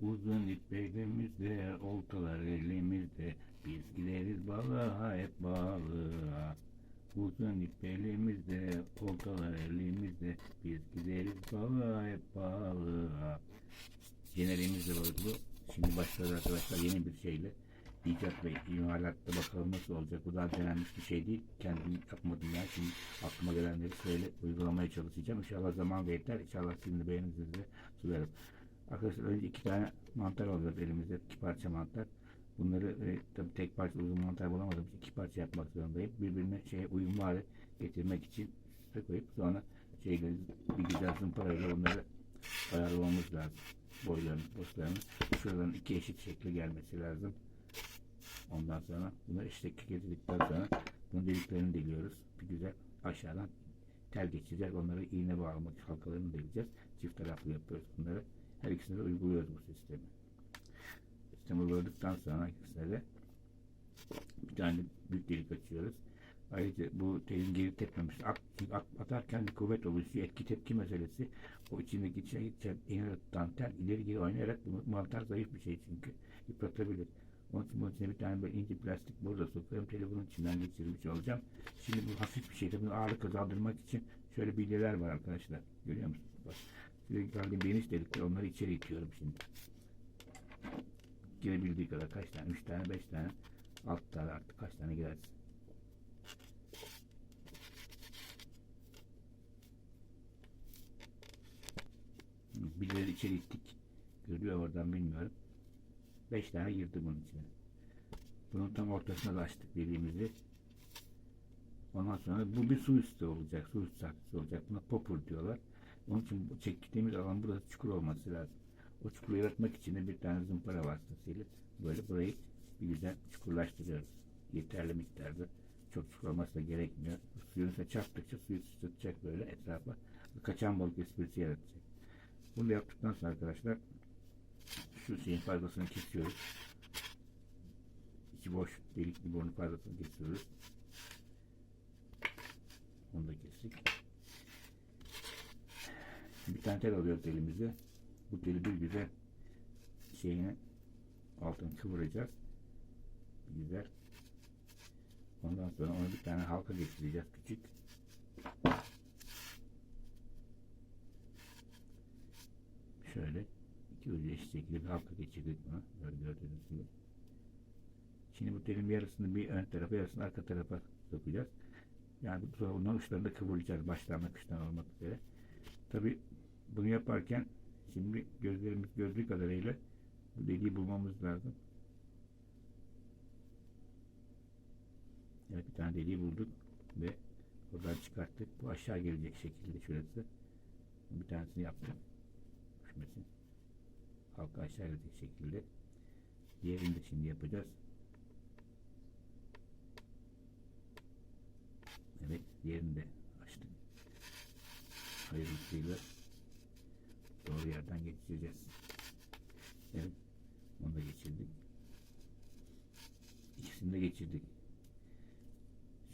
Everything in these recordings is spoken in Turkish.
Uzun ip belimizde, oltalar elimizde. Biz gideriz balığa hep balığa. Uzun ip elimizde, oltalar elimizde. Biz gideriz balığa hep balığa. Jenerimiz de var bu. Şimdi başladı arkadaşlar yeni bir şeyle. İcat ve imalatta bakalım nasıl olacak. Bu daha denenmiş bir şey değil. Kendim yapmadım ya. Şimdi aklıma gelenleri söyle uygulamaya çalışacağım. İnşallah zaman da yeter. İnşallah sizin de beğeninizi de sunarım. Arkadaşlar önce iki tane mantar alıyoruz elimizde. iki parça mantar. Bunları e, tabii tek parça uzun mantar bulamadığım için iki parça yapmak zorundayım. Birbirine şeye uyumlu hale getirmek için üste koyup sonra şeyleri bir güzel zımparayla onları ayarlamamız lazım. Boylarını, boşlarını. Şuradan iki eşit şekli gelmesi lazım. Ondan sonra bunu eşitlik getirdikten sonra bunun deliklerini deliyoruz. Bir güzel aşağıdan tel geçeceğiz. Onları iğne bağlamak halkalarını deleceğiz. Çift taraflı yapıyoruz bunları. Her ikisini de uyguluyoruz bu sistemi. Sistemi uyguladıktan sonra ikisine de bir tane büyük delik açıyoruz. Ayrıca bu telin geri tepmemesi, at, at, atarken bir kuvvet oluşuyor. Etki tepki meselesi. O içindeki şey, tutan tel ileri geri oynayarak mantar zayıf bir şey çünkü. Yıpratabilir. Onun için bunun içine bir tane böyle ince plastik burada sokuyorum. Telefonun içinden geçirmiş olacağım. Şimdi bu hafif bir şey. Tabii ağırlık kazandırmak için şöyle bilyeler var arkadaşlar. Görüyor musunuz? Bak. Gördüğüm geniş delikler onları içeri itiyorum şimdi. Girebildiği kadar kaç tane? Üç tane, beş tane. Alt tane artık kaç tane girersin? Bilyeleri içeri ittik. Görüyor oradan bilmiyorum. Beş tane girdi bunun içine. Bunun tam ortasına da açtık dediğimizi. Ondan sonra bu bir su üstü olacak. Su üstü olacak. Buna popur diyorlar. Onun için bu çektiğimiz alan burası çukur olması lazım. O çukuru yaratmak için de bir tane zımpara vasıtasıyla böyle burayı bir güzel çukurlaştırıyoruz. Yeterli miktarda. Çok çukur olması da gerekmiyor. Suyun üstüne çarptıkça suyu tutacak böyle etrafa. Kaçan balık esprisi yaratacak. Bunu yaptıktan sonra arkadaşlar şu şeyin fazlasını kesiyoruz. İçi boş delikli borun fazlasını kesiyoruz. Onu da kestik. Bir tane tel alıyoruz elimize. Bu teli bir güzel şeyini altını kıvıracağız. Bir güzel. Ondan sonra ona bir tane halka getireceğiz küçük. Şöyle iki ucu eşit şekilde bir halka geçirdik buna. Böyle gördüğünüz gibi. Şimdi bu telin yarısını bir ön tarafa yarısını arka tarafa sokacağız. Yani sonra bunların uçlarını da kıvıracağız. Baştan akıştan olmak üzere. Tabi bunu yaparken şimdi gözlerimiz gördüğü kadarıyla bu deliği bulmamız lazım. Evet bir tane deliği bulduk ve buradan çıkarttık. Bu aşağı gelecek şekilde şurası. Bir tanesini yaptım. Düşmesin. Halka aşağı gelecek şekilde. Diğerini de şimdi yapacağız. Evet diğerini de açtık. Hayırlısıyla doğru yerden geçireceğiz. Evet. Onu da geçirdik. İkisini de geçirdik.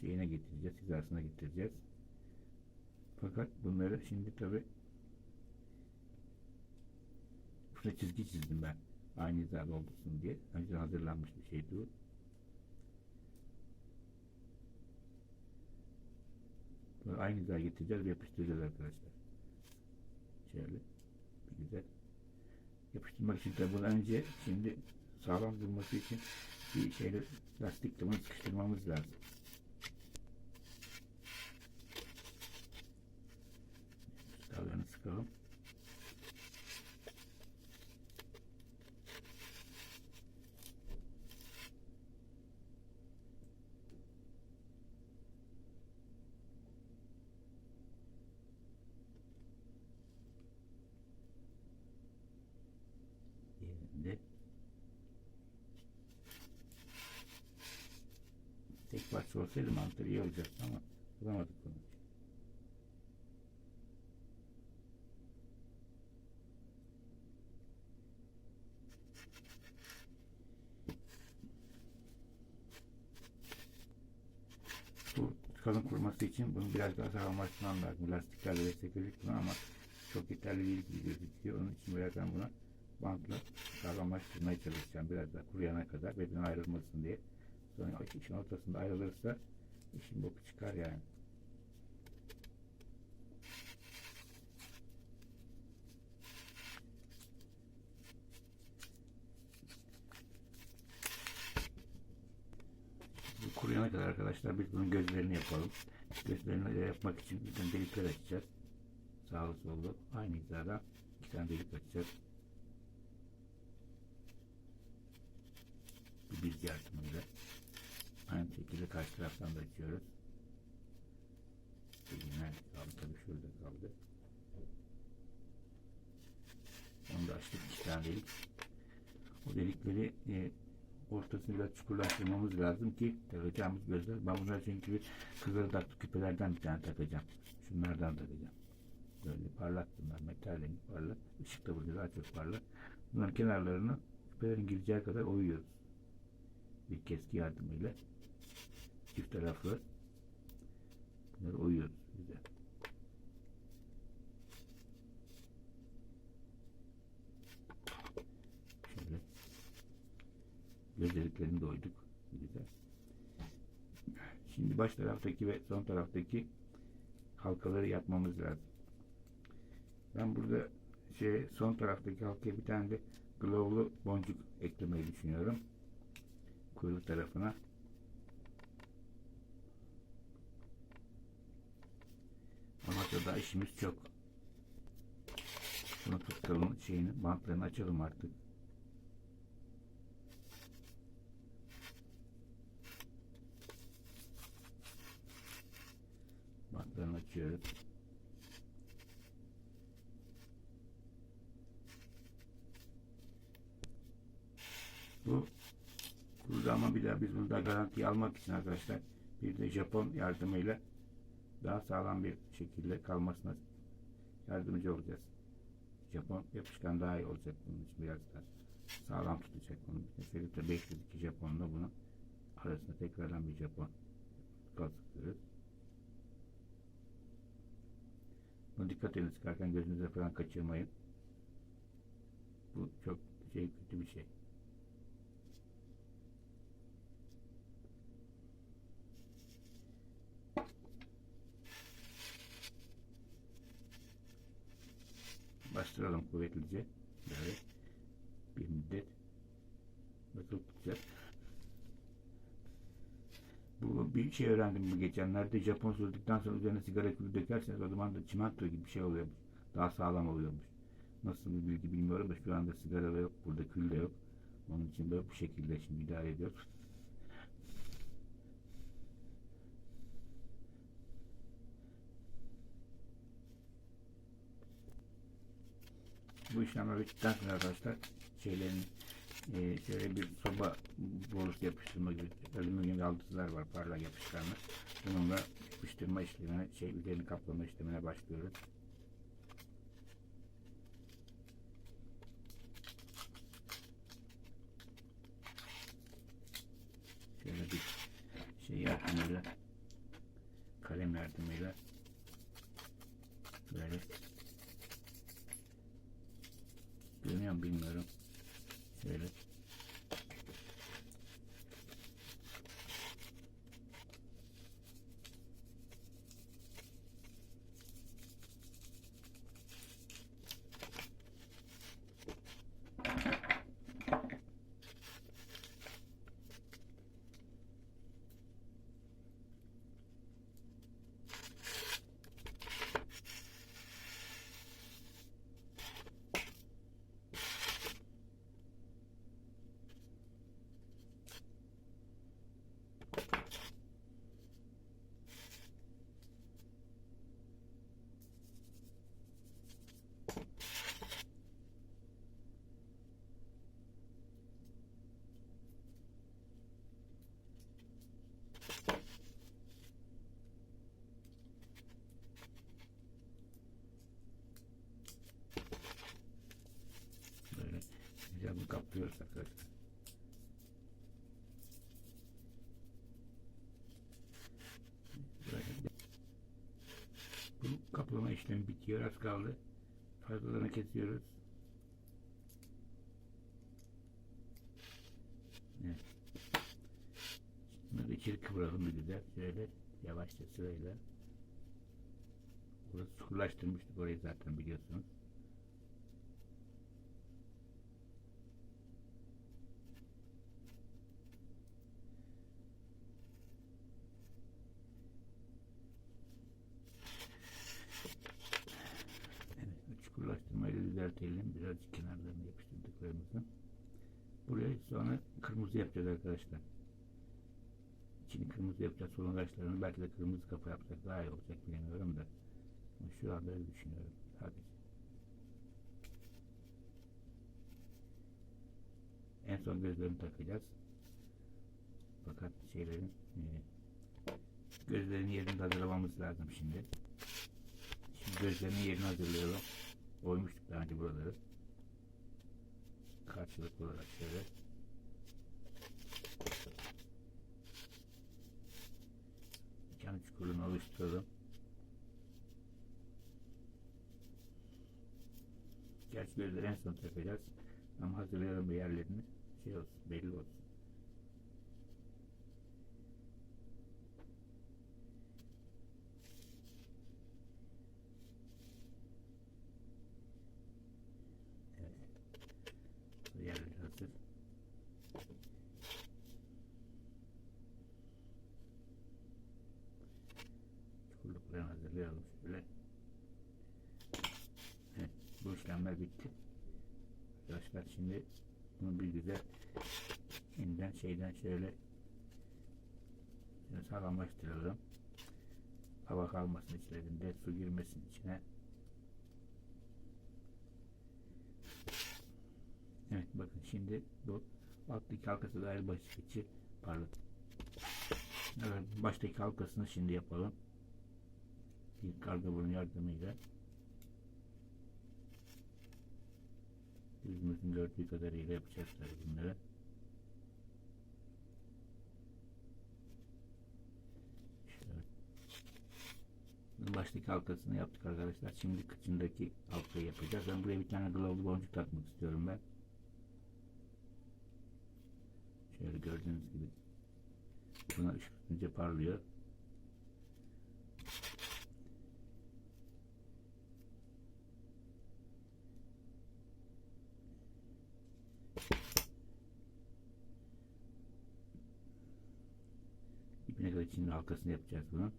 Şeyine getireceğiz. Hizasına getireceğiz. Fakat bunları şimdi tabi şurada çizgi çizdim ben. Aynı hizada olsun diye. Önce hazırlanmış bir şeydi bu. Böyle aynı hizaya getireceğiz ve yapıştıracağız arkadaşlar. Şöyle bir güzel yapıştırmak için tabi bunu önce şimdi sağlam durması için bir şeyle lastikle bunu sıkıştırmamız lazım. Sıkalığını sıkalım. yerinde tek parça olsaydı mantar iyi olacaktı ama bulamadık bunu. Bu kalın kurması için bunu biraz daha sağlamlaştırmam lazım. Lastiklerle destek verdik buna ama çok yeterli değil gibi gözüküyor. Onun için birazdan buna bantla sağlamlaştırmaya çalışacağım biraz daha kuruyana kadar birbirinden ayrılmasın diye. Sonra işin ortasında ayrılırsa işin boku çıkar yani. Bu kuruyana kadar arkadaşlar biz bunun gözlerini yapalım. Gözlerini yapmak için bizden delikler açacağız. Sağlı sollu aynı hizada iki tane delik açacağız. Bir biz yardımıyla. Aynı şekilde karşı taraftan da açıyoruz. Nerede kaldı? Tabii şurada kaldı. Onu da açtık iki tane delik. O delikleri e, ortasını biraz çukurlaştırmamız lazım ki takacağımız gözler. Ben bunlar çünkü kızıldak küpelerden bir tane takacağım. Şunlardan takacağım. Böyle parlak bunlar. Metal rengi parlak. Işık da burada daha çok parlak. Bunların kenarlarını küpelerin gireceği kadar oyuyoruz. Bir keski yardımıyla. Çift taraflı. Bunları oyuyoruz güzel. Şöyle. Göz deliklerini de oyduk. Güzel. Şimdi baş taraftaki ve son taraftaki halkaları yapmamız lazım. Ben burada şey son taraftaki halkaya bir tane de glowlu boncuk eklemeyi düşünüyorum. Kuyruk tarafına. Ama da işimiz çok. Bunu tutalım şeyini, bantlarını açalım artık. Bantlarını açıyoruz. Bu burada ama bir daha biz bunu da garantiye almak için arkadaşlar bir de Japon yardımıyla daha sağlam bir şekilde kalmasına yardımcı olacağız. Japon yapışkan daha iyi olacak bunun için biraz daha sağlam tutacak bunu. Mesela 502 Japon'la bunu arasında tekrardan bir Japon kazıklıyoruz. Buna dikkat edin sıkarken gözünüze falan kaçırmayın. Bu çok şey kötü bir şey. Kuvvetlice. Böyle bir müddet basılı tutacağız. Bu bir şey öğrendim bu geçenlerde. Japon sürdükten sonra üzerine sigara külü dökerseniz o zaman da çimento gibi bir şey oluyormuş. Daha sağlam oluyormuş. Nasıl bir bilgi bilmiyorum da şu anda sigara da yok. Burada kül de yok. Onun için böyle bu şekilde şimdi idare ediyoruz. Bu işlemler bittikten sonra arkadaşlar şeylerin e, şöyle bir soba borusu yapıştırma gibi alüminyum yaldızlar var parlak yapışkanlar. Bununla yapıştırma işlemine şey üzerini kaplama işlemine başlıyoruz. Şöyle bir şey yardımıyla kalem yardımıyla böyle Görünüyor mu bilmiyorum. Şöyle. Görüyoruz arkadaşlar. Bu kaplama işlemi bitiyor. Az kaldı. Fazlalarını kesiyoruz. Evet. Bunları içeri kıvıralım bir güzel. Şöyle yavaşça sırayla. Burası sıkılaştırmıştık orayı zaten biliyorsunuz. Yapacağız. Solungaçlarını belki de kırmızı kapı yapsak daha iyi olacak bilemiyorum da. Şu anda öyle düşünüyorum. Sadece. En son gözlerini takacağız. Fakat şeylerin e, gözlerin yerini hazırlamamız lazım şimdi. Şimdi gözlerinin yerini hazırlayalım. Oymuştuk daha önce buraları. Karşılıklı olarak şöyle. Çukurunu oluşturalım. Gerçi gözleri en son takacağız. Ama hazırlayalım bir yerlerini. Şey olsun, belli olsun. Evet. Bu yerleri hazır. Çukurluklarını hazırlayalım şöyle. Evet, bu işlemler bitti. Arkadaşlar şimdi bunu bir güzel yeniden şeyden şöyle şöyle sağlamlaştıralım. Hava kalmasın içlerinde, su girmesin içine. Evet bakın şimdi bu alttaki halkası gayet basit içi pardon. Evet baştaki halkasını şimdi yapalım. Bir karga burun yardımıyla. Yüzümüzün gördüğü kadarıyla yapacağız tabii bunları. Şöyle. Baştaki halkasını yaptık arkadaşlar. Şimdi kıçındaki halkayı yapacağız. Ben buraya bir tane glavlı boncuk takmak istiyorum ben. Şöyle gördüğünüz gibi. Buna ışık parlıyor. İpine kadar içinin halkasını yapacağız bunun.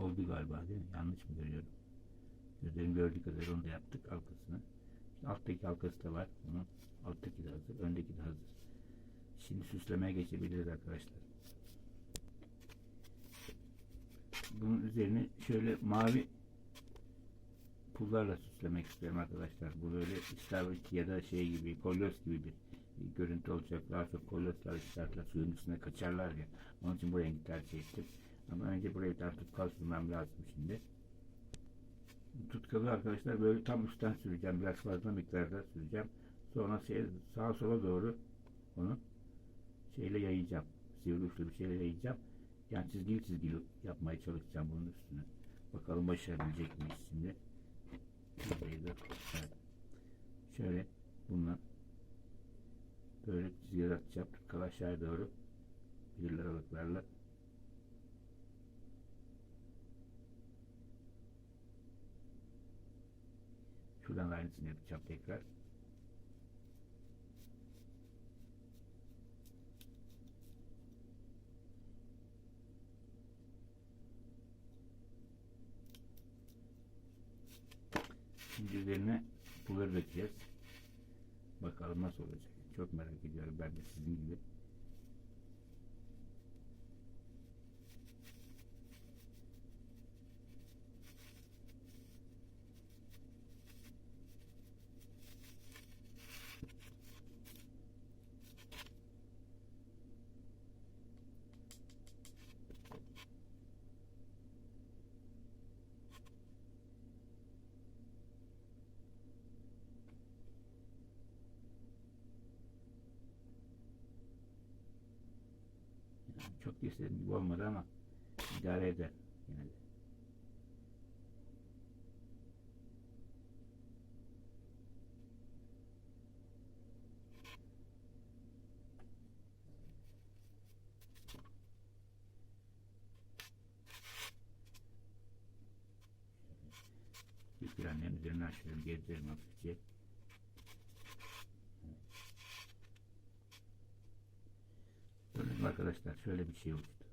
Evet, galiba değil mi? Yanlış mı görüyorum? Gözlerim gördüğü kadar onu da yaptık halkasını. Şimdi alttaki halkası da var. Bunun alttaki de hazır. Öndeki de hazır. Şimdi süslemeye geçebiliriz arkadaşlar. Bunun üzerine şöyle mavi pullarla süslemek istiyorum arkadaşlar. Bu böyle istavrit ya da şey gibi kolyoz gibi bir görüntü olacak. Daha çok kolyozlar isterler suyun üstüne kaçarlar ya. Onun için bu rengi tercih ettim. Ama önce tane tutkal sürmem lazım şimdi. Tutkalı arkadaşlar böyle tam üstten süreceğim. Biraz fazla miktarda süreceğim. Sonra şey, sağa sola doğru onu şeyle yayacağım. Sivri uçlu bir şeyle yayacağım. Yani çizgili çizgili yapmaya çalışacağım bunun üstüne. Bakalım başarabilecek miyiz şimdi. Şöyle bununla böyle çizgiler atacağım. Tutkal aşağıya doğru belirli aralıklarla Şuradan da aynısını yapacağım tekrar. Şimdi üzerine pulları dökeceğiz. Bakalım nasıl olacak. Çok merak ediyorum ben de sizin gibi. Çok da istediğim gibi olmadı ama idare eder yine de. Bir planların üzerine açıyorum, gezdiririm hafifçe. Arkadaşlar şöyle bir şey oluştu.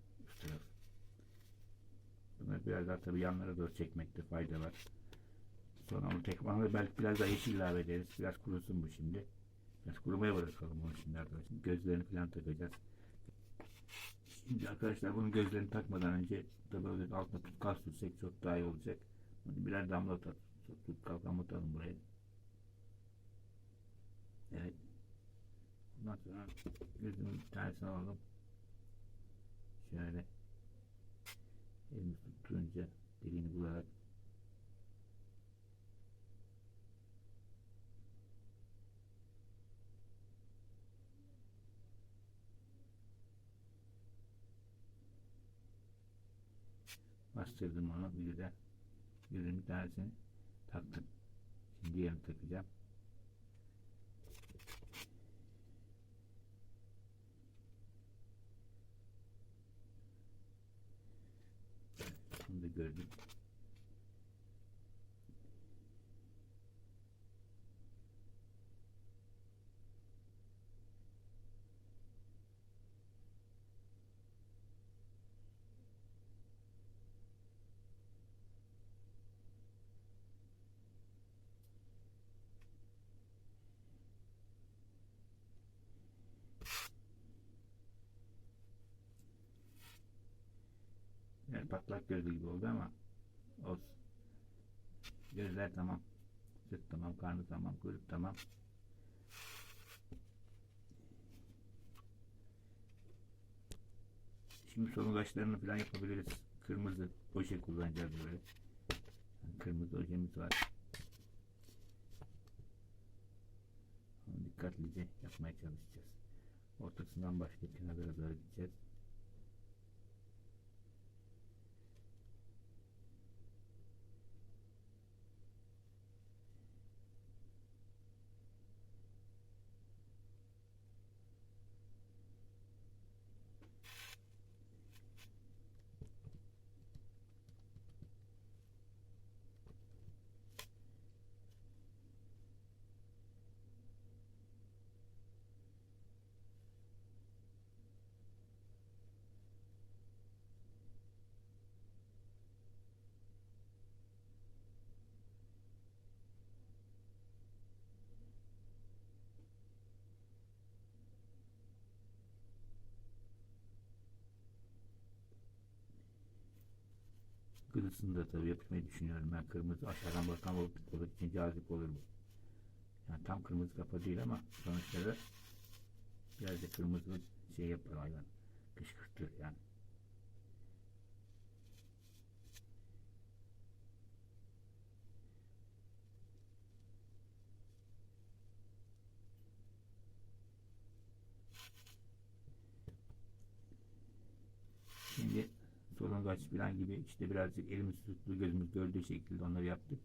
Biraz daha tabii yanlara doğru çekmekte fayda var. Sonra onu tek bana belki biraz daha yeşil ilave ederiz. Biraz kurusun bu şimdi. Biraz kurumaya bırakalım onu şimdi arkadaşlar. Gözlerini falan takacağız. Şimdi arkadaşlar bunun gözlerini takmadan önce tabii böyle altına tutkal sürsek çok daha iyi olacak. Bunu birer damla tut, tutkal kamutalım buraya. Evet. Ondan sonra gözümün bir tanesini alalım. Şöyle elimi tuttuğunca deliğini bularak bastırdım onu bir de bir tanesini taktım. Şimdi diğerini takacağım. Bunu Yani patlak gözü gibi oldu ama olsun. Gözler tamam. Sırt tamam, karnı tamam, kuyruk tamam. Şimdi solungaçlarını falan yapabiliriz. Kırmızı oje kullanacağız böyle. Kırmızı ojemiz var. Onu dikkatlice yapmaya çalışacağız. Ortasından başlayıp kenarlara doğru gideceğiz. Da tabii yapmayı düşünüyorum. Ben kırmızı aşağıdan bakan balık, balık için cazip olur bu. Yani tam kırmızı kafa değil ama sonuçta da biraz da kırmızı şey yapar hayvan. Kışkırtır yani. Şimdi solungaç falan gibi işte birazcık elimiz tuttu gözümüz gördüğü şekilde onları yaptık.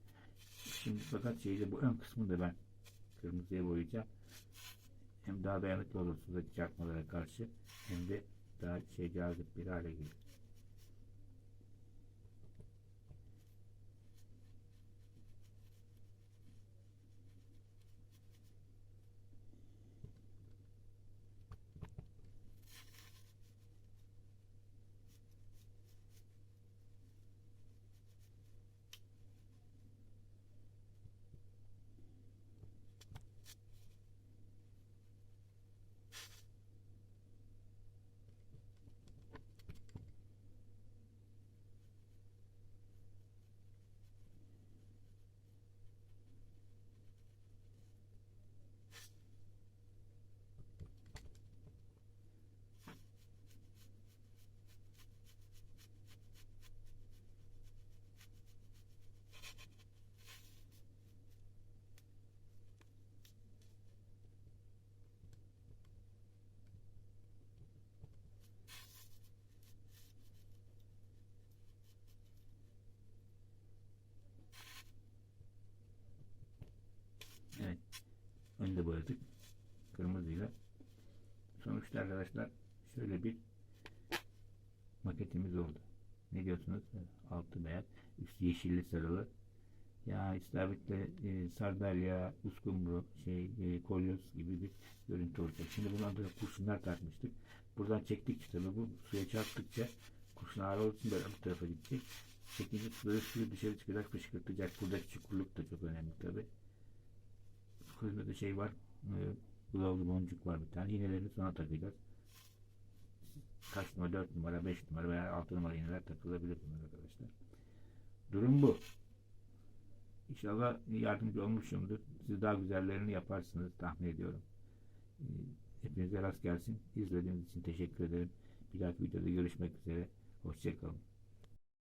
Şimdi fakat şeyde bu ön kısmını da ben kırmızıya boyayacağım. Hem daha dayanıklı olur sudaki çarpmalara karşı hem de daha şey cazip bir hale gelir. Boyadık. Kırmızıyla. Sonuçta arkadaşlar şöyle bir maketimiz oldu. Ne diyorsunuz? Altı beyaz, üstü yeşilli sarılı. Ya istavritle e, sardalya, uskumru, şey, e, kolyoz gibi bir görüntü olacak. Şimdi buna da kurşunlar takmıştık. Buradan çektikçe tabii bu suya çarptıkça kurşun ağır olduğu için böyle bu tarafa gidecek. Çekince böyle suyu dışarı çıkacak, fışkırtacak. Buradaki çukurluk da çok önemli tabii. Kuzda da şey var, e, bulavlı boncuk var bir tane. İğnelerini sonra takacağız. Kaç numara, 4 numara, 5 numara veya 6 numara iğneler takılabilir bunlar arkadaşlar. Durum bu. İnşallah yardımcı olmuşumdur. Siz daha güzellerini yaparsınız tahmin ediyorum. Ee, Hepinize rast gelsin. İzlediğiniz için teşekkür ederim. Bir dahaki videoda görüşmek üzere. Hoşçakalın.